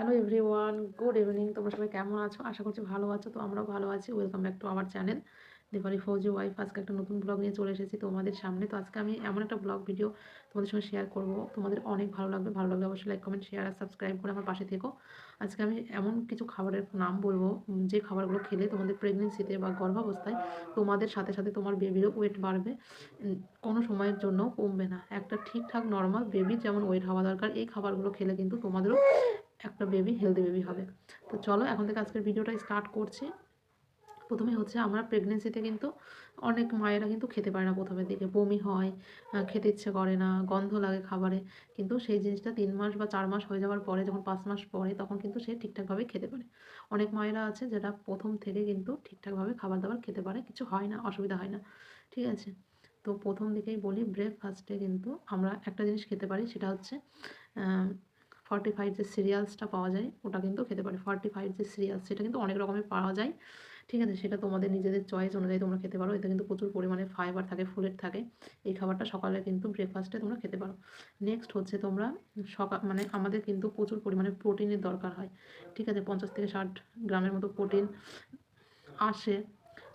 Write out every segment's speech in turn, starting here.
Hello everyone good evening তোমরা সবাই কেমন আছো? আশা করছি ভালো আছো, তো আমরাও ভালো আছি। Welcome back to our channel Dipali Fauji wife আজকে একটা নতুন ব্লগ নিয়ে চলে এসেছি তোমাদের সামনে। তো আজকে আমি এমন একটা ব্লগ ভিডিও তোমাদের সঙ্গে শেয়ার করব। তোমাদের অনেক ভালো লাগবে, ভালো লাগলে অবশ্যই লাইক কমেন্ট শেয়ার আর সাবস্ক্রাইব করে আমার পাশে থেকো। আজকে আমি এমন কিছু খাবারের নাম বলব যে খাবারগুলো খেলে তোমাদের প্রেগনেন্সিতে বা গর্ভাবস্থায় তোমাদের সাথে সাথে তোমার বেবিরও ওয়েট বাড়বে কোনো সময়ের জন্য কমবে না। একটা ঠিকঠাক নর্মাল বেবির যেমন ওয়েট হওয়া দরকার, এই খাবারগুলো খেলে কিন্তু তোমাদেরও একটা বেবি হেলদি বেবি হবে। তো চলো, এখন থেকে আজকের ভিডিওটা স্টার্ট করছি। প্রথমে হচ্ছে আমরা প্রেগনেন্সিতে কিন্তু অনেক মায়েরা কিন্তু খেতে পারে না প্রথমের দিকে। বমি হয় খেতে ইচ্ছে করে না, গন্ধ লাগে খাবারে। কিন্তু সেই জিনিসটা তিন মাস বা চার মাস হয়ে যাওয়ার পরে, যখন পাঁচ মাস পরে, তখন কিন্তু সে ঠিকঠাকভাবে খেতে পারে। অনেক মায়েরা আছে যেটা প্রথম থেকে কিন্তু ঠিকঠাকভাবে খাবার দাবার খেতে পারে, কিছু হয় না, অসুবিধা হয় না। ঠিক আছে? তো প্রথম দিকেই বলি ব্রেকফাস্টে কিন্তু আমরা একটা জিনিস খেতে পারি, সেটা হচ্ছে ফর্টিফাইড যে সিরিয়ালসটা পাওয়া যায়, ওটা কিন্তু খেতে পারে। ফর্টিফাইড যে সিরিয়ালস সেটা কিন্তু অনেক রকমের পাওয়া যায়। ঠিক আছে? সেটা তোমাদের নিজেদের চয়েস অনুযায়ী তোমরা খেতে পারো। এতে কিন্তু প্রচুর পরিমাণে ফাইবার থাকে ফুলেট থাকে। এই খাবারটা সকালে কিন্তু ব্রেকফাস্টে তোমরা খেতে পারো। নেক্সট হচ্ছে তোমরা সকাল মানে আমাদের কিন্তু প্রচুর পরিমাণে প্রোটিনের দরকার হয়। ঠিক আছে? পঞ্চাশ থেকে ষাট গ্রামের মতো প্রোটিন আসে।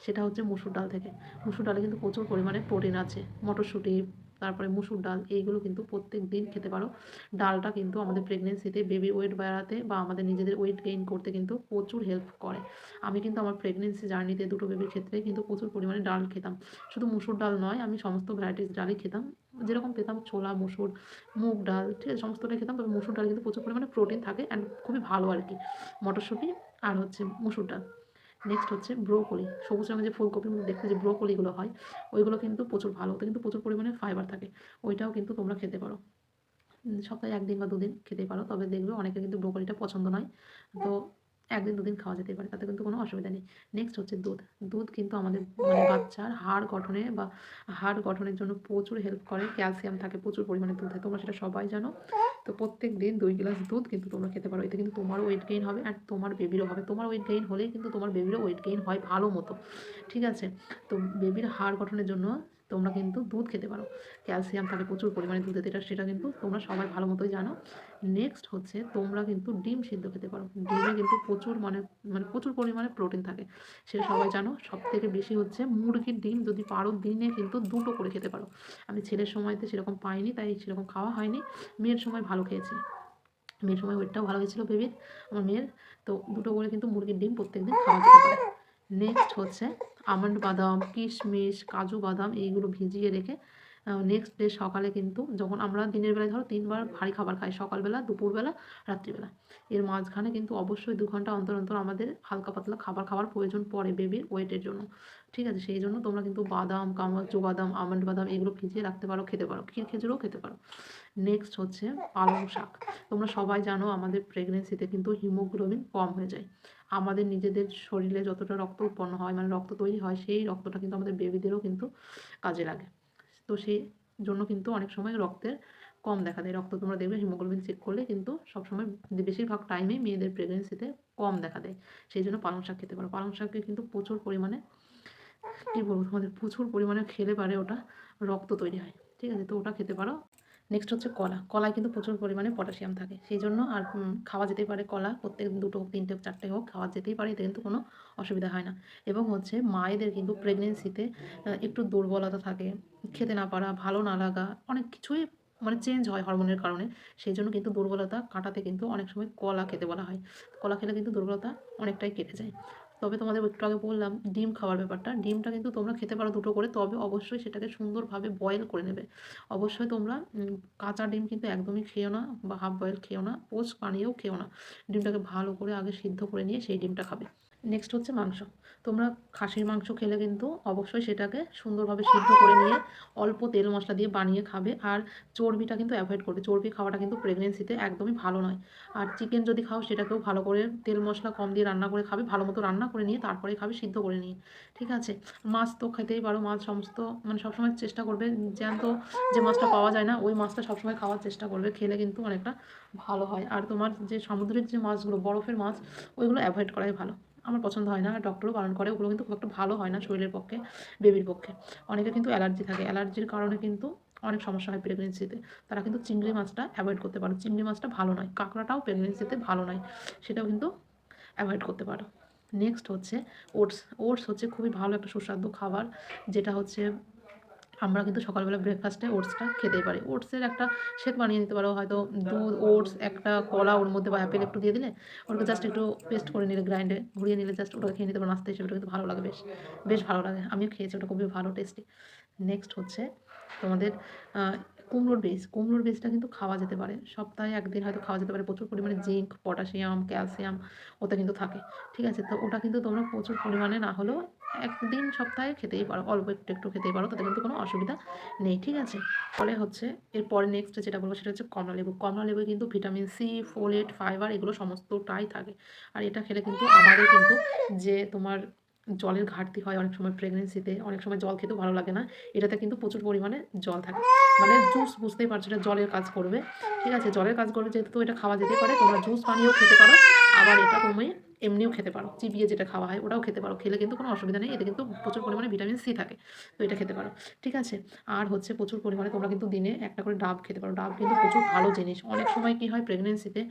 সেটা হচ্ছে মুসুর ডাল থেকে। মুসুর ডালে কিন্তু প্রচুর পরিমাণে প্রোটিন আছে। মটরশুঁটি তারপরে মুসুর ডাল, এইগুলো কিন্তু প্রত্যেক দিন খেতে পারো। ডালটা কিন্তু আমাদের প্রেগনেন্সিতে বেবি ওয়েট বাড়াতে বা আমাদের নিজেদের ওয়েট গেইন করতে কিন্তু প্রচুর হেল্প করে। আমি কিন্তু আমার প্রেগনেন্সি জার্নিতে দুটো বেবির ক্ষেত্রে কিন্তু প্রচুর পরিমাণে ডাল খেতাম। শুধু মুসুর ডাল নয়, আমি সমস্ত ভ্যারাইটিস ডালই খেতাম। যেরকম পেতাম ছোলা, মুসুর, মুগ ডাল, ঠিক আছে, সমস্তটাই খেতাম। তবে মুসুর ডাল কিন্তু প্রচুর পরিমাণে প্রোটিন থাকে অ্যান্ড খুবই ভালো আর কি মটরশুঁটি আর হচ্ছে মুসুর ডাল। নেক্সট হচ্ছে ব্রোকলি সবুজ রঙের যে ফুলকপির মধ্যে দেখতে যে ব্রোকলিগুলো হয়, ওইগুলো কিন্তু প্রচুর ভালো। ওতে কিন্তু প্রচুর পরিমাণে ফাইবার থাকে। ওইটাও কিন্তু তোমরা খেতে পারো। সপ্তাহে একদিন বা দুদিন খেতে পারো। তবে দেখবে অনেকে কিন্তু ব্রোকলিটা পছন্দ নয়। তো একদিন দুদিন খাওয়া যেতে পারে তাতে কিন্তু কোনো অসুবিধা নেই। নেক্সট হচ্ছে দুধ। দুধ কিন্তু আমাদের মানে বাচ্চার হাড় গঠনে বা হাড় গঠনের জন্য প্রচুর হেল্প করে ক্যালসিয়াম থাকে প্রচুর পরিমাণে দুধে তোমরা সেটা সবাই জানো। তো প্রত্যেক দিন দুই গ্লাস দুধ কিন্তু তোমরা খেতে পারো। এতে কিন্তু তোমার ওয়েট গেইন হবে আর তোমার বেবিরও হবে। তোমার ওয়েট গেইন হলেই কিন্তু তোমার বেবিরও ওয়েট গেইন হয় ভালো মতো। ঠিক আছে? তো বেবির হাড় গঠনের জন্য তোমরা কিন্তু দুধ খেতে পারো। ক্যালসিয়াম থাকে প্রচুর পরিমাণে দুধে এটা সেটা কিন্তু তোমরা সবাই ভালো মতোই জানো। নেক্সট হচ্ছে তোমরা কিন্তু ডিম সিদ্ধ খেতে পারো। ডিমে কিন্তু প্রচুর মানে মানে প্রচুর পরিমাণে প্রোটিন থাকে। সেটা সবাই জানো। সব থেকে বেশি হচ্ছে মুরগির ডিম। যদি পারো দিনে কিন্তু দুটো করে খেতে পারো। আমি ছেলের সময়তে সেরকম পাইনি, তাই সেরকম খাওয়া হয়নি। মেয়ের সময় ভালো খেয়েছি। মেয়ের সময় ওয়েটটাও ভালো হয়েছিল বেবির আমার মেয়ের। তো দুটো করে কিন্তু মুরগির ডিম প্রত্যেকদিন খাওয়া যেতে পারে। নেক্সট হচ্ছে আমন্ড বাদাম, কিশমিশ, কাজু বাদাম এইগুলো ভিজিয়ে রেখে নেক্সট ডে সকালে কিন্তু যখন আমরা দিনের বেলায় ধরো তিনবার ভারী খাবার খাই, সকালবেলা, দুপুরবেলা, রাত্রিবেলা। এর মাঝখানে কিন্তু অবশ্যই দু ঘণ্টা অন্তর অন্তর আমাদের হালকা পাতলা খাবার খাওয়ার প্রয়োজন পড়ে বেবির ওয়েটের জন্য। ঠিক আছে? সেই জন্য তোমরা কিন্তু বাদাম, কামাচু বাদাম, আমন্ড বাদাম এগুলো ভিজিয়ে রাখতে পারো, খেতে পারো ক্ষীর খেজুরও খেতে পারো। নেক্সট হচ্ছে পালং শাক। তোমরা সবাই জানো আমাদের প্রেগনেন্সিতে কিন্তু হিমোগ্লোবিন কম হয়ে যায়। আমাদের নিজেদের শরীরে যতটা রক্ত উৎপন্ন হয় মানে রক্ত তৈরি হয়, সেই রক্তটা কিন্তু আমাদের বেবিদেরও কিন্তু কাজে লাগে। তো সেই জন্য কিন্তু অনেক সময় রক্তের কম দেখা দেয়। রক্ত তোমরা দেখবে হিমোগ্লোবিন চেক করলে কিন্তু সবসময় বেশিরভাগ টাইমে মেয়েদের প্রেগনেন্সিতে কম দেখা দেয়। সেই জন্য পালং শাক খেতে পারো। পালং শাককে কিন্তু প্রচুর পরিমাণে, কী বলব তোমাদের? প্রচুর পরিমাণে খেলে পারে ওটা, রক্ত তৈরি হয়। ঠিক আছে? তো ওটা খেতে পারো। নেক্সট হচ্ছে কলা। কলায় কিন্তু প্রচুর পরিমাণে পটাশিয়াম থাকে। সেই জন্য আর খাওয়া যেতেই পারে কলা। প্রত্যেক দুটো হোক তিনটে হোক চারটে হোক, খাওয়া যেতেই পারে, এতে কিন্তু কোনো অসুবিধা হয় না। এবং হচ্ছে মায়েদের কিন্তু প্রেগনেন্সিতে একটু দুর্বলতা থাকে। খেতে না পারা, ভালো না লাগা, অনেক কিছুই মানে চেঞ্জ হয় হরমোনের কারণে। সেই জন্য কিন্তু দুর্বলতা কাটাতে কিন্তু অনেক সময় কলা খেতে বলা হয়। কলা খেলে কিন্তু দুর্বলতা অনেকটাই কেটে যায়। তবে তোমাদের একটু আগে বললাম, ডিম খাওয়ার ব্যাপারটা। ডিমটা কিন্তু তোমরা খেতে পারো দুটো করে, তবে অবশ্যই সেটাকে সুন্দরভাবে বয়েল করে নেবে। অবশ্যই তোমরা কাঁচা ডিম কিন্তু একদমই খেও না বা হাফ বয়েল খেও না, পোস্ট পানিয়েও খেও না। ডিমটাকে ভালো করে আগে সিদ্ধ করে নিয়ে সেই ডিমটা খাবে। নেক্সট হচ্ছে মাংস। তোমরা খাসির মাংস খেলে কিন্তু অবশ্যই সেটাকে সুন্দরভাবে সিদ্ধ করে নিয়ে অল্প তেল মশলা দিয়ে বানিয়ে খাবে। আর চর্বিটা কিন্তু অ্যাভয়েড করবে। চর্বি খাওয়াটা কিন্তু প্রেগনেন্সিতে একদমই ভালো নয়। আর চিকেন যদি খাও, সেটাকেও ভালো করে তেল মশলা কম দিয়ে রান্না করে খাবে। ভালো মতো রান্না করে নিয়ে তারপরে খাবে সিদ্ধ করে নিয়ে। ঠিক আছে? মাছ তো খেতেই পারো। মাছ সমস্ত মানে সবসময় চেষ্টা করবে। জ্যান্ত যে মাছটা পাওয়া যায় না, ওই মাছটা সবসময় খাওয়ার চেষ্টা করবে। খেলে কিন্তু অনেকটা ভালো হয়। আর তোমার যে সামুদ্রিক যে মাছগুলো, বরফের মাছ, ওইগুলো অ্যাভয়েড করাই ভালো। আমার পছন্দ হয় না। আর ডক্টরও বারণ করে, ওগুলো কিন্তু খুব একটা ভালো হয় না শরীরের পক্ষে বেবির পক্ষে। অনেকে কিন্তু অ্যালার্জি থাকে। অ্যালার্জির কারণে কিন্তু অনেক সমস্যা হয় প্রেগনেন্সিতে তারা কিন্তু চিংড়ি মাছটা অ্যাভয়েড করতে পারো। চিংড়ি মাছটা ভালো নয়। কাঁকড়াটাও প্রেগনেন্সিতে ভালো নয়। সেটাও কিন্তু অ্যাভয়েড করতে পারো। নেক্সট হচ্ছে ওটস ওটস হচ্ছে খুবই ভালো একটা সুস্বাদু খাবার। যেটা হচ্ছে আমরা কিন্তু সকালবেলা ব্রেকফাস্টে ওটসটা খেতেই পারি। ওটসের একটা শেক বানিয়ে নিতে পারো, হয়তো দুধ ওটস একটা কলা, ওর মধ্যে বা অ্যাপেল একটু দিয়ে দিলে ওটাকে জাস্ট একটু পেস্ট করে নিলে গ্রাইন্ডে ঘুরিয়ে নিলে জাস্ট ওটাকে খেয়ে নিতে পারো নাস্তা হিসেবে কিন্তু ভালো লাগে বেশ বেশ ভালো লাগে। আমিও খেয়েছি, ওটা খুবই ভালো টেস্টি নেক্সট হচ্ছে তোমাদের কুমড়োর বীজ। কুমড়োর বীজটা কিন্তু খাওয়া যেতে পারে। সপ্তাহে একদিন হয়তো খাওয়া যেতে পারে, প্রচুর পরিমাণে জিঙ্ক পটাশিয়াম ক্যালসিয়াম ওতে কিন্তু থাকে। ঠিক আছে, তো ওটা কিন্তু তোমরা প্রচুর পরিমাণে না হলেও একদিন সপ্তাহে খেতেই পারো, অল্প একটু একটু খেতেই পারো, তাতে কিন্তু কোনো অসুবিধা নেই, ঠিক আছে? ফলে হচ্ছে এরপরে নেক্সট যেটা বলব সেটা হচ্ছে কমলা লেবু। কমলা লেবু কিন্তু ভিটামিন সি ফোলেট ফাইবার এগুলো সমস্তটাই থাকে। আর এটা খেলে কিন্তু আমাদের কিন্তু যে তোমার জলের ঘাটতি হয় অনেক সময় প্রেগনেন্সিতে অনেক সময় জল খেতেও ভালো লাগে না, এটাতে কিন্তু প্রচুর পরিমাণে জল থাকে। মানে জুস বুঝতেই পারছ এটা জলের কাজ করবে, ঠিক আছে? জলের কাজ করবে, যেহেতু এটা খাওয়া যেতে পারে, তোমরা জুস বানিয়েও খেতে পারো। আবার এটা তুমি এমনিও খেতে পারো। চিবিয়ে যেটা খাওয়া হয় ওটাও খেতে পারো। খেলে কিন্তু কোনো অসুবিধা নেই। এতে কিন্তু প্রচুর পরিমাণে ভিটামিন সি থাকে। তো এটা খেতে পারো। ঠিক আছে? আর হচ্ছে প্রচুর পরিমাণে তোমরা কিন্তু দিনে একটা করে ডাব খেতে পারো। ডাব কিন্তু প্রচুর ভালো জিনিস। অনেক সময় কি হয় প্রেগনেন্সিতে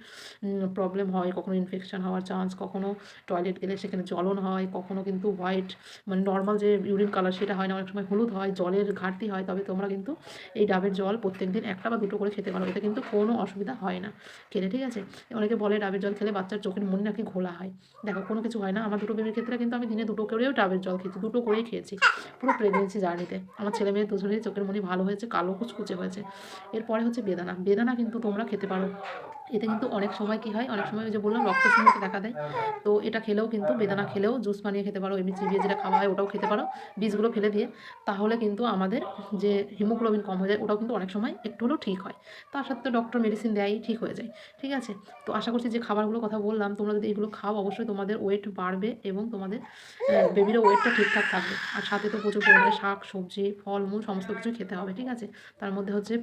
প্রবলেম হয়। কখনো ইনফেকশন হওয়ার চান্স কখনো টয়লেট গেলে সেখানে জ্বলন হয়, কখনো কিন্তু হোয়াইট মানে নর্মাল যে ইউরিন কালার সেটা হয় না, অনেক সময় হলুদ হয়, জলের ঘাটতি হয়। তবে তোমরা কিন্তু এই ডাবের জল প্রত্যেক দিন একটা বা দুটো করে খেতে পারো। এতে কিন্তু কোনো অসুবিধা হয় না। খেলে, ঠিক আছে? অনেকে বলে ডাবের জল খেলে বাচ্চার চোখের মনি নাকি ঘোলা হয়। দেখো, কোনো কিছু হয় না। আমার দুটো বেবির ক্ষেত্রে কিন্তু আমি দিনে দুটো করেও ডাবের জল খেয়েছি, দুটো করেই খেয়েছি। পুরো প্রেগনেন্সি জার্নিতে আমার ছেলে মেয়ে দুজনেরই চোখের মনি ভালো হয়েছে, কালো কুচকুচে হয়েছে। এরপরে হচ্ছে বেদানা। বেদানা কিন্তু তোমরা খেতে পারো। এতে কিন্তু অনেক সময় কি হয়? অনেক সময় যে বললাম রক্ত রক্তশূন্যতা দেখা দেয়। তো এটা খেলেও কিন্তু বেদানা খেলেও জুস বানিয়ে খেতে পারো এমনি চিবিয়ে যেটা খাওয়া হয় ওটাও খেতে পারো। বীজগুলো ফেলে দিয়ে তাহলে কিন্তু আমাদের যে হিমোগ্লোবিন কম হয়ে যায় ওটাও কিন্তু অনেক সময় একটু হলেও ঠিক হয়। তার সাথে ডক্টর মেডিসিন দেয়ই ঠিক হয়ে যায় ঠিক আছে? তো আশা করছি যে খাবারগুলো কথা বললাম তোমরা যদি এগুলো খাও অবশ্যই তোমাদের ওয়েট বাড়বে এবং তোমাদের বেবিরও ওয়েটটা ঠিকঠাক থাকবে। আর সাথে তো প্রচুর পরিমাণে শাক সবজি ফলমূল সমস্ত কিছু খেতে হবে ঠিক আছে? তার মধ্যে হচ্ছে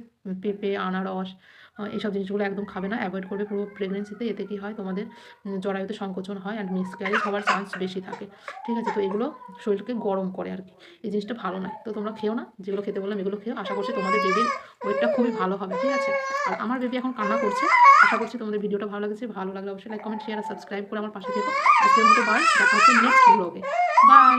পেঁপে আনারস এইসব জিনিসগুলো একদম খাবে না। অ্যাভয়েড করবে পুরো প্রেগনেন্সিতে এতে কি হয়? তোমাদের জরায়ুতে সংকোচন হয় অ্যান্ড মিসক্যারেজ হওয়ার চান্স বেশি থাকে। ঠিক আছে? তো এগুলো শরীরকে গরম করে আর কি। এই জিনিসটা ভালো নয়। তো তোমরা খেও না। যেগুলো খেতে বললাম, এগুলো খেও। আশা করছি তোমাদের বেবির ওয়েটটা খুবই ভালো হবে। ঠিক আছে? আর আমার বেবি এখন কান্না করছে। আশা করছি তোমাদের ভিডিওটা ভালো লাগছে। ভালো লাগলে অবশ্যই লাইক কমেন্ট শেয়ার আর সাবস্ক্রাইব করে আমার পাশে থেকো। আজকের মতো বাই দেখা হচ্ছে নেক্সট ব্লগে বাই